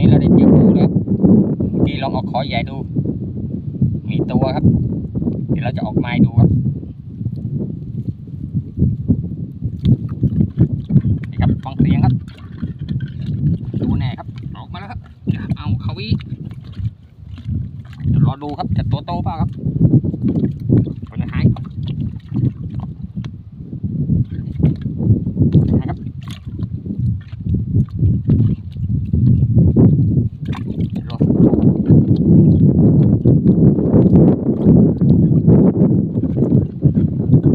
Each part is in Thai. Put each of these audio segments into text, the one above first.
นี้เราได้เจอปูแล้วเมื่อกี้ลองเอาขอใหญ่ดู มีตัวครับ เดี๋ยวเราจะออกไม้ดูครับนี่ครับฟังเสียงครับ ดูแน่ครับ ออกมาแล้วครับ เอาเขาวิรอดูครับจะตัวโตเปล่าครับคนจะหายหายครับเดี๋ยวรอ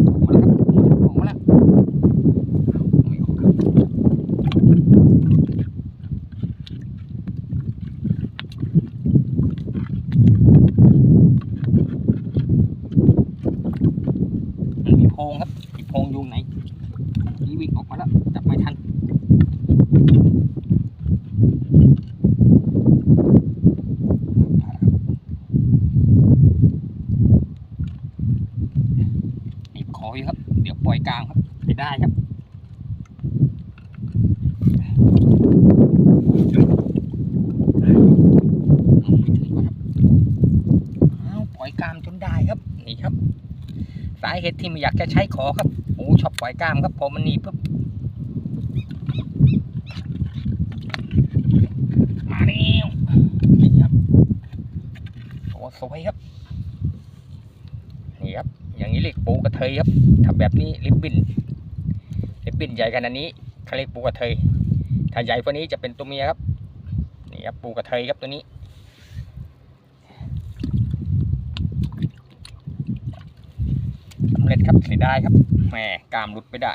ออกมาแล้วครับออกมาแล้วไม่ออกครับ มันมี โพงครับมีโพงอยุงไหนนี่วิ่งออกมาแล้วจับไม่ทันหนีบคออยู่ครับ เดี๋ยวปล่อยกลางครับไปได้ครับอ้าวปล่อยกลางจนได้ครับนี่ครับาเหตุที่ไม่อยากจะใช้ขอครับโอ้ชอบปล่อยกล้ามครับพอมันหนีบปุ๊บมาแล้วนี่ครับโอ้สวยครับนี่ครับอย่างนี้เรียกปูกระเทยครับถ้าแบบนี้ลิบบินลิบบินใหญ่ขนาดนี้เขาเรียกปูกระเทยถ้าใหญ่กว่านี้จะเป็นตัวเมียครับนี่ครับปูกระเทยครับตัวนี้ ใช้ได้ครับแหมกามรุดไม่ได้